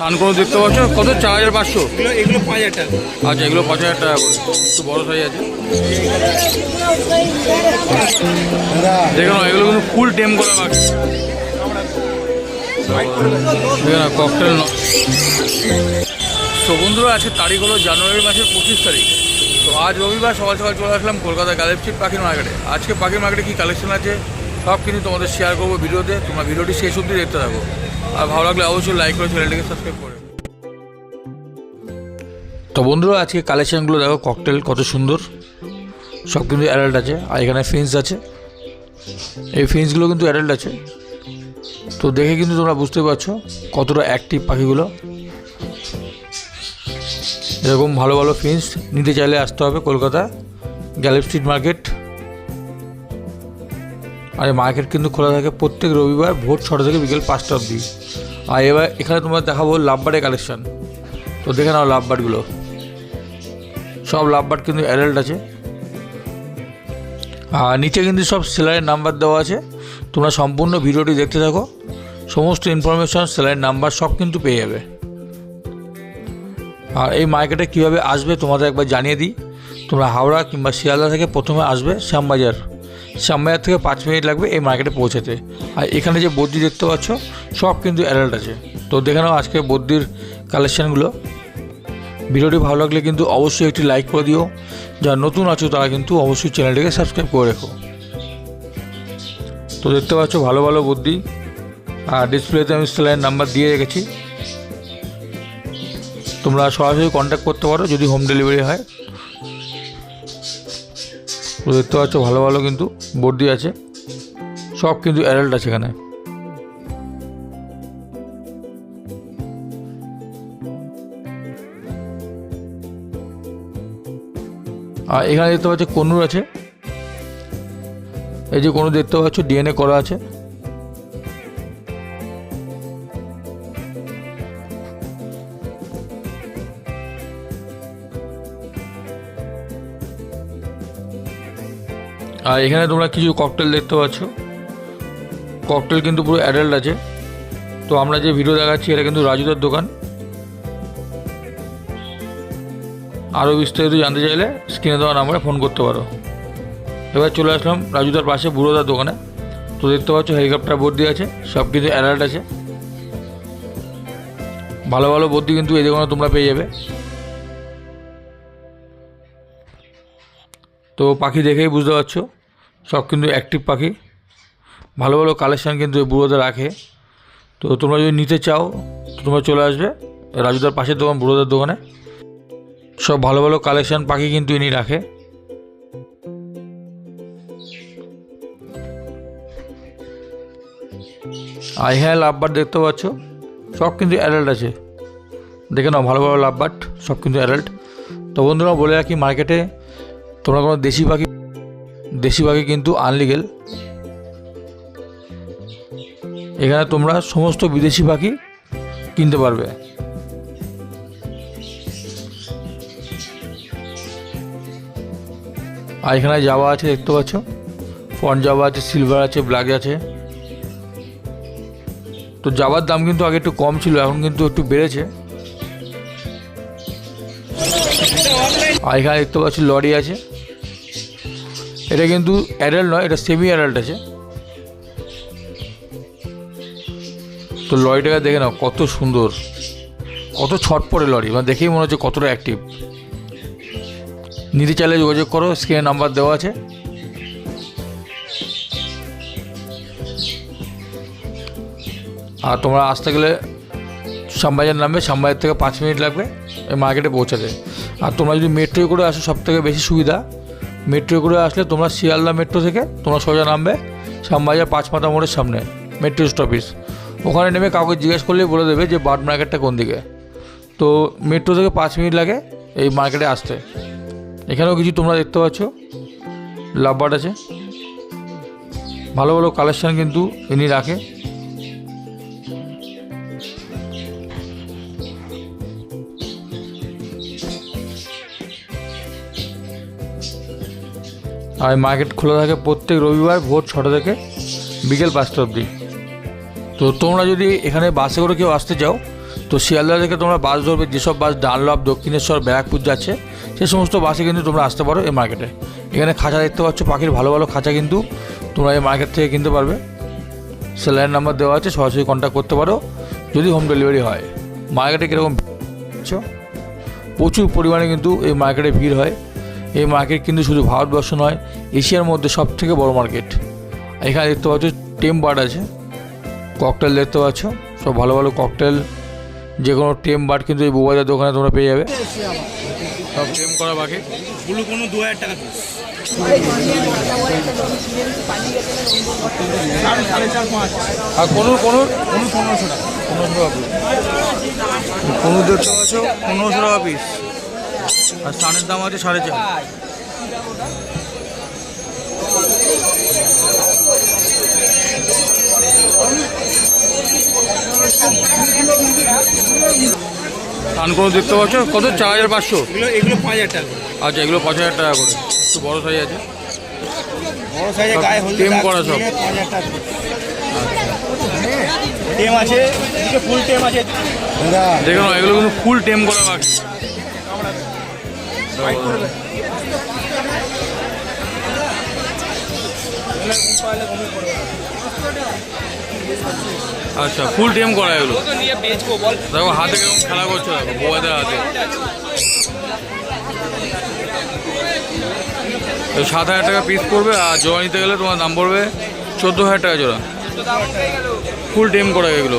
করে দেখতে পাচ্ছ? কত? চার হাজার পাঁচশো। এগুলো পাঁচ হাজার টাকা। আচ্ছা এগুলো পাঁচ হাজার টাকা করে। একটু বড় সাইজ আছে। দেখে নাও এগুলো কিন্তু ফুল টেম করা বাকি। দেখে না ককটেল ন তো বন্ধুরা আজকে তারিখ হলো জানুয়ারি মাসের পঁচিশ তারিখ। তো আজ রবিবার সকাল সকাল চলে আসলাম কলকাতা গ্যালেপচিপ পাখির মার্কেটে আজকে পাখির মার্কেটে কী কালেকশন আছে সব কিন্তু তোমাদের শেয়ার করব ভিডিওতে। তোমরা ভিডিওটি শেষ অবধি দেখতে থাকো। আর ভালো লাগলে অবশ্যই লাইক করে চ্যানেলটিকে সাবস্ক্রাইব করে। তো বন্ধুরা, আজকে কালেকশানগুলো দেখো ককটেল কত সুন্দর। সব কিন্তু অ্যাডাল্ট আছে, আর এখানে ফিন্স আছে। এই ফিন্সগুলো কিন্তু অ্যাডাল্ট আছে। তো দেখে কিন্তু তোমরা বুঝতে পারছ কতটা অ্যাক্টিভ পাখিগুলো। এরকম ভালো ভালো ফিন্স নিতে চাইলে আসতে হবে কলকাতা গ্যালেপ স্ট্রিট মার্কেট আর এই মার্কেট কিন্তু খোলা থাকে প্রত্যেক রবিবার ভোর ছটা থেকে বিকেল পাঁচটা অবধি। আর এবার এখানে তোমার দেখাবো লাভবার্ডের কালেকশন তো দেখে নাও লাভবার্ডগুলো সব লাভবার্ড কিন্তু অ্যাডাল্ট আছে। আর নিচে কিন্তু সব সেলারের নাম্বার দেওয়া আছে। তোমরা সম্পূর্ণ ভিডিওটি দেখতে থাকো। সমস্ত ইনফরমেশন সেলারের নাম্বার সব কিন্তু পেয়ে যাবে। আর এই মার্কেটে কীভাবে আসবে তোমাদের একবার জানিয়ে দিই। তোমরা হাওড়া কিংবা শিয়ালদা থেকে প্রথমে আসবে শ্যামবাজার। শ্যামবাজার থেকে পাঁচ মিনিট লাগবে এই মার্কেটে পৌঁছাতে। আর এখানে যে বদ্যি দেখতে পাচ্ছ, সব কিন্তু অ্যাডাল্ট আছে। তো দেখে নাও আজকে বদ্যির কালেকশানগুলো ভিডিওটি ভালো লাগলে কিন্তু অবশ্যই একটি লাইক করে দিও। যারা নতুন আছো তারা কিন্তু অবশ্যই চ্যানেলটিকে সাবস্ক্রাইব করে রেখো। তো দেখতে পাচ্ছ ভালো ভালো বুদ্ধি আর ডিসপ্লেতে আমি সেলাইয়ের নাম্বার দিয়ে রেখেছি। তোমরা সরাসরি কন্ট্যাক্ট করতে পারো যদি হোম ডেলিভারি হয়। দেখতে পাচ্ছ, ভালো ভালো কিন্তু বর্দি আছে। সব কিন্তু অ্যাডাল্ট আছে এখানে। আর এখানে দেখতে পাচ্ছ, কনুর আছে। এই যে কোনো দেখতে পাচ্ছ ডিএনএ করা আছে। আর এখানে তোমরা কিছু ককটেল দেখতে পাচ্ছ। ককটেল কিন্তু পুরো অ্যাডাল্ট আছে। তো আমরা যে ভিডিও দেখাচ্ছি, এটা কিন্তু রাজুদার দোকান। আরও বিস্তারিত জানতে চাইলে স্ক্রিনে দেওয়া নাম্বারে ফোন করতে পারো। এবার চলে আসলাম রাজুদার পাশে বুড়োদার দোকানে। তো দেখতে পাচ্ছ হেলিকপ্টার বর্দি আছে, সব কিছু অ্যালার্ট আছে। ভালো ভালো বর্দি কিন্তু এই দোকানে তোমরা পেয়ে যাবে। তো পাখি দেখেই বুঝতে পারছ। সব কিন্তু অ্যাক্টিভ পাখি। ভালো ভালো কালেকশান কিন্তু এই বুড়োদা রাখে। তো তোমরা যদি নিতে চাও, তো তোমরা চলে আসবে। রাজুদার পাশের দোকান বুড়োদের দোকানে। সব ভালো ভালো কালেকশান পাখি কিন্তু ইনি রাখে। আর এখানে লাভবার্ড দেখতে পাচ্ছ? সব কিন্তু অ্যাডাল্ট আছে। দেখে নাও, ভালো ভালো লাভবার্ড, সব কিন্তু অ্যাডাল্ট তো বন্ধুরা, বলে রাখি মার্কেটে তোমরা কোনো দেশি পাখি পাখি কিন্তু আনলিগেল এখানে তোমরা সমস্ত বিদেশি পাখি কিনতে পারবে। আর এখানে জাবা আছে, দেখতে পাচ্ছ? ফন জাবা আছে সিলভার আছে ব্ল্যাক আছে। তো জাবার দাম কিন্তু আগে একটু কম ছিল, এখন কিন্তু একটু বেড়েছে। আর এখানে দেখতে পাচ্ছি, লরি আছে। এটা কিন্তু অ্যাডাল্ট নয়, এটা সেমি অ্যাডাল্ট আছে। তো লরিটাকে দেখে নাও কত সুন্দর, কত ছটপটে লরি মানে দেখেই মনে হচ্ছে কতটা অ্যাক্টিভ নিতে চাইলে যোগাযোগ করো স্ক্রিনে নাম্বার দেওয়া আছে। আর তোমরা আসতে গেলে শ্যামবাজার নামবে, শ্যামবাজার থেকে পাঁচ মিনিট লাগবে, এই মার্কেটে পৌঁছাতে। আর তোমরা যদি মেট্রো করে আসো সব থেকে বেশি সুবিধা মেট্রো করে আসলে তোমরা শিয়ালদা মেট্রো থেকে তোমরা সোজা নামবে শ্যামবাজার পাঁচ মাথা মোড়ের সামনে, মেট্রো স্টপিস ওখানে নেমে কাউকে জিজ্ঞেস করলেই বলে দেবে যে বার্ড মার্কেটটা কোন দিকে। তো মেট্রো থেকে পাঁচ মিনিট লাগে এই মার্কেটে আসতে। এখানেও কিছু তোমরা দেখতে পাচ্ছ। লাভবার্ড আছে। ভালো ভালো কালেকশান কিন্তু ইনি রাখে। আর মার্কেট খোলা থাকে প্রত্যেক রবিবার ভোর ছটা থেকে বিকেল পাঁচটা অবধি। তো তোমরা যদি এখানে বাসে করে কেউ আসতে চাও, তো শিয়ালদা থেকে তোমরা বাস ধরবে, যেসব বাস ডানলপ, দক্ষিণেশ্বর, ব্যারাকপুর যাচ্ছে, সে সমস্ত বাসে কিন্তু তোমরা আসতে পারো এই মার্কেটে এখানে খাঁচা দেখতে পাচ্ছ, পাখির ভালো ভালো খাঁচা কিন্তু তোমরা এই মার্কেট থেকে কিনতে পারবে। স্যালাইন নাম্বার দেওয়া আছে, সরাসরি কন্ট্যাক্ট করতে পারো, যদি হোম ডেলিভারি হয়। মার্কেটে কীরকম প্রচুর পরিমাণে কিন্তু এই মার্কেটে ভিড় হয়। এই মার্কেট কিন্তু শুধু ভারতবর্ষ নয় এশিয়ার মধ্যে সব থেকে বড় মার্কেট এখানে দেখতে পাচ্ছ টেম বার্ড আছে ককটেল দেখতে পাচ্ছ সব ভালো ভালো ককটেল যে কোনো টেম বার্ড কিন্তু এই বুবাইদার দোকানে তোমরা পেয়ে যাবে। সব টেম করা বাকি ব্লু কোনো দু হাজার টাকা আর কোনো কোনো কোনো পনেরোশো টাকা। পনেরোশো টাকা কোনো দেখতে পাচ্ছ পনেরোশো টাকা পিস আর স্থানের দাম আছে সাড়ে চার। কোনো দেখতে পাচ্ছ কত? চার হাজার পাঁচশো। এগুলো পাঁচ হাজার টাকা। আচ্ছা এগুলো পাঁচ হাজার টাকা করে। একটু বড় সাইজ আছে। বড় সাইজে গায়ে হলদে টেম করা সব। টেম আছে ফুল টেম আছে। দেখুন এগুলো কিন্তু ফুল টেম করা বাকি। আচ্ছা ফুল টেম করা এগুলো? দেখো হাতে কেমন খেলা করছ দেখো বোয়াদের হাতে। সাত হাজার টাকা পিস পড়বে আর জোড়া নিতে গেলে তোমার দাম পড়বে চোদ্দ হাজার টাকা জোড়া। ফুল টেম করা এগুলো।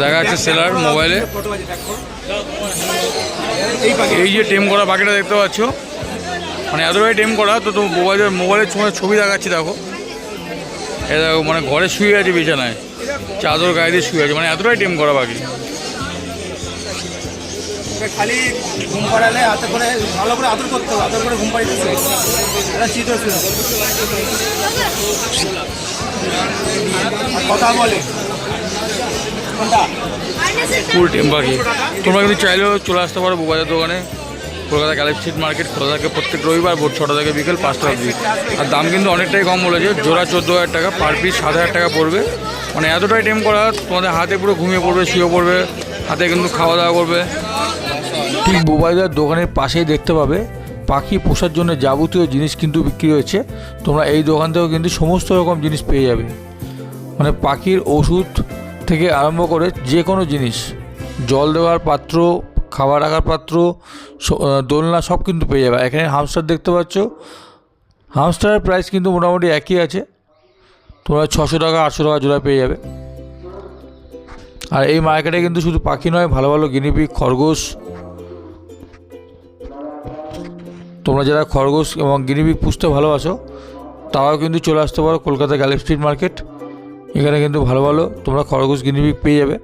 দেখা যাচ্ছে সেলার মোবাইলে। এই যে টেম করা বাকিটা দেখতে পাচ্ছ। মানে এতটাই টেম করা, তো তো মোবাইলের মোবাইলের সময় ছবি দেখাচ্ছি, দেখো। এ দেখো মানে ঘরে শুয়ে আছে বিছানায়। চাদর গায়ে দিয়ে শুয়ে আছে মানে এতটাই টেম করা বাকি। খালি ঘুম পাড়ালে ফুল টেম বাকি। তোমরা কিন্তু চাইলেও চলে আসতে পারো বুবাজার দোকানে। কলকাতা গ্যালেক্সি মার্কেট খোলা থাকে প্রত্যেক রবিবার ভোর ছটা থেকে বিকেল পাঁচটা অবধি। আর দাম কিন্তু অনেকটাই কম বলেছে। জোড়া চোদ্দ হাজার টাকা, পার পিস সাত হাজার টাকা পড়বে। মানে এতটাই টেম করা, তোমাদের হাতে পুরো ঘুমিয়ে পড়বে, শুয়ে পড়বে, হাতে কিন্তু খাওয়া দাওয়া করবে। ঠিক বুবাইদার দোকানের পাশেই দেখতে পাবে, পাখি পোষার জন্য যাবতীয় জিনিস কিন্তু বিক্রি হয়েছে। তোমরা এই দোকান থেকেও কিন্তু সমস্ত রকম জিনিস পেয়ে যাবে। মানে পাখির ওষুধ থেকে আরম্ভ করে যে কোনো জিনিস, জল দেওয়ার পাত্র, খাবার রাখার পাত্র দোলনা সব কিন্তু পেয়ে যাবে। এখানে হামস্টার দেখতে পাচ্ছ হামস্টারের প্রাইস কিন্তু মোটামুটি একই আছে। তোমরা ছশো টাকা, আটশো টাকা জোড়া পেয়ে যাবে। আর এই মার্কেটে কিন্তু শুধু পাখি নয়, ভালো ভালো গিনিপিক খরগোশ। তোমরা যারা খরগোশ এবং গিনিপিক পুষতে ভালোবাসো, তারাও কিন্তু চলে আসতে পারো কলকাতা গ্যালেক্সি স্ট্রিট মার্কেট এখানে কিন্তু ভালো ভালো তোমরা খরগোশ গিনিপিক পেয়ে যাবে।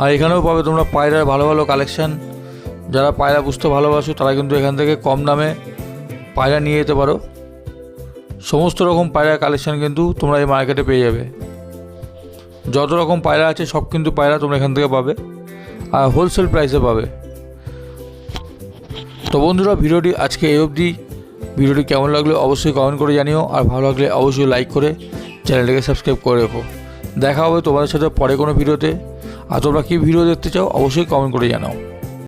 আর এখানেও পাবে তোমরা পায়রার ভালো ভালো কালেকশান যারা পায়রা বুঝতে ভালোবাসো, তারা কিন্তু এখান থেকে কম দামে পায়রা নিয়ে যেতে পারো। সমস্ত রকম পায়রার কালেকশান কিন্তু তোমরা এই মার্কেটে পেয়ে যাবে। যত রকম পায়রা আছে, সব কিন্তু পায়রা তোমরা এখান থেকে পাবে। আর হোলসেল প্রাইসে পাবে। তো বন্ধুরা, ভিডিওটি আজকে এই অবধি। ভিডিওটি কেমন লাগল অবশ্যই কমেন্ট করে জানিও। আর ভালো লাগলে অবশ্যই লাইক করে চ্যানেলটাকে সাবস্ক্রাইব করে রেখো। দেখা হবে তোমাদের সাথে পরে কোনো ভিডিওতে। আর তোমরা কী ভিডিও দেখতে চাও অবশ্যই কমেন্ট করে জানাও।